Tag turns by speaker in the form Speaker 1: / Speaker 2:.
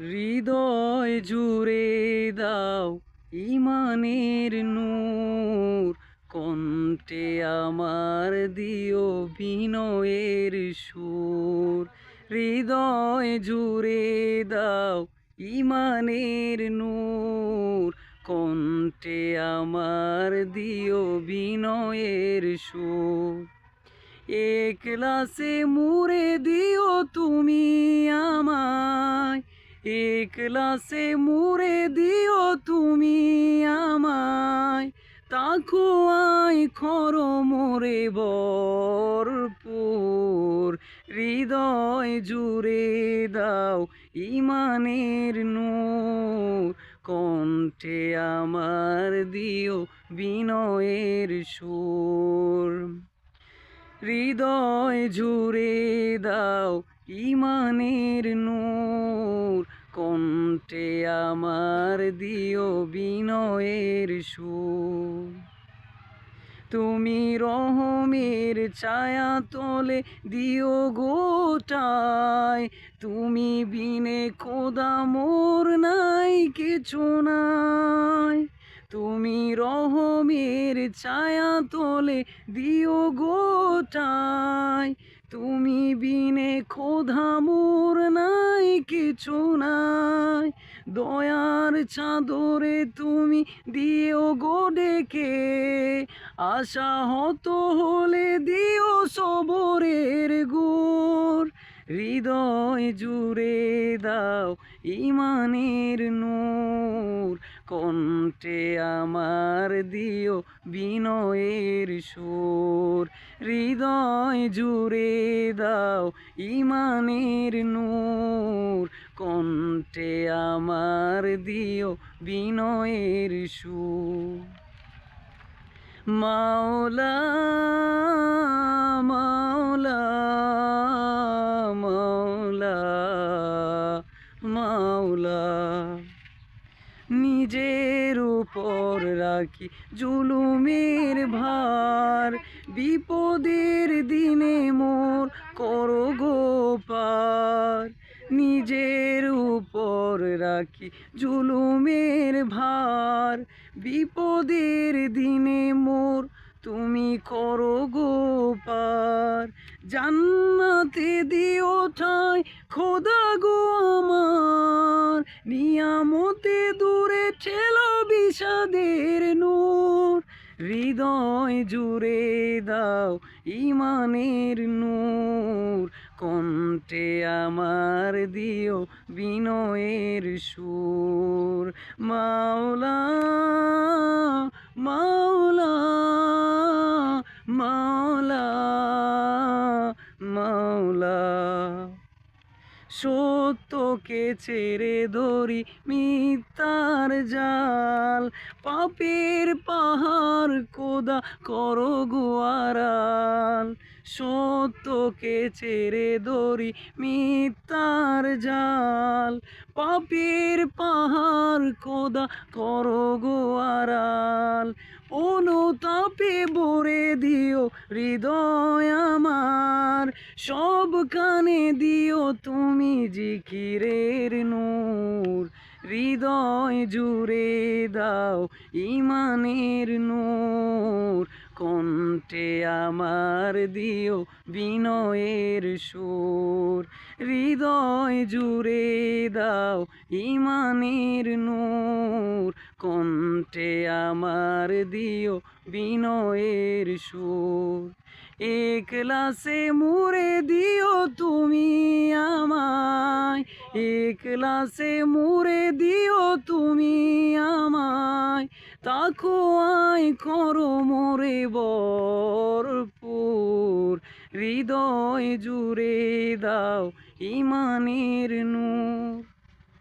Speaker 1: হৃদয় জুড়ে দাও ইমানের নূর। কণ্ঠে আমার দিও বিনয়ের সুর। হৃদয় জুড়ে দাও ইমানের নূর। কণ্ঠে আমার দিও বিনয়ের সুর। একলাসে মুড়ে দিও তুমি আমায়। একলাসে মুড়ে দিও তুমি আমায়। তাকো আই খর মোরে বরপুর। হৃদয় জুড়ে দাও ইমানের নূর। কণ্ঠে আমার দিও বিনয়ের সুর। হৃদয় জুড়ে দাও ইমানের নূর। কণ্ঠে আমার দিও বিনয়ের সুর? তুমি রহমের ছায়া তোলে দিও গোটায়। তুমি বিনে খোদা মোর নাই কিছু নাই। তুমি রহমের ছায়া তোলে দিও গোটায়। তুমি বিনে খোদা মোর নাই, কিছু নাই। দয়ার চাদরে তুমি দিও গো ডেকে, আশা হত হলে দিও সবরের গোর হৃদয় জুড়ে দাও ইমানের নূর কণ্ঠে আমার দিও বিনয়ের সুর? হৃদয় জুড়ে দাও ইমানের নূর। কণ্ঠে আমার দিও বিনয়ের সুর? মাওলা মাওলা মাওলা মাওলা। নিজের উপর রাখি জুলুমের ভার। বিপদের দিনে মোর করো গোপার। নিজের উপর রাখি জুলুমের ভার। বিপদের দিনে মোর তুমি করো গোপার। জান্নাতে দিও ঠাই, খোদা গো আমার। নিয়ামতে দূরে ঠেলো বিষাদের নূর। হৃদয় জুড়ে দাও ইমানের নূর। কণ্ঠে আমার দিও বিনয়ের সুর। মাওলা মাওলা। সত্যকে ছেড়ে ধরি মিথ্যার জাল? পাপের পাহাড় কোদা করো গোয়ারাল সত্যকে ছেড়ে ধরি মিথ্যার জাল। পাপের পাহাড় কোদা করো গোয়ারাল অনুতাপে ভরে দিও হৃদয় আমার। সব কানে দিও তুমি জিকিরের নূর। হৃদয় জুড়ে দাও ইমানের নূর। কণ্ঠে আমার দিও বিনয়ের সুর? হৃদয় জুড়ে দাও ইমানের নূর। কণ্ঠে আমার দিও বিনয়ের সুর? একলাসে মুড়ে দিও তুমি আমায়। একলাসে মুড়ে দিও তুমি আমায়। তাকো আয় করো মোরে বরপুর হৃদয় জুড়ে দাও ইমানের নূর।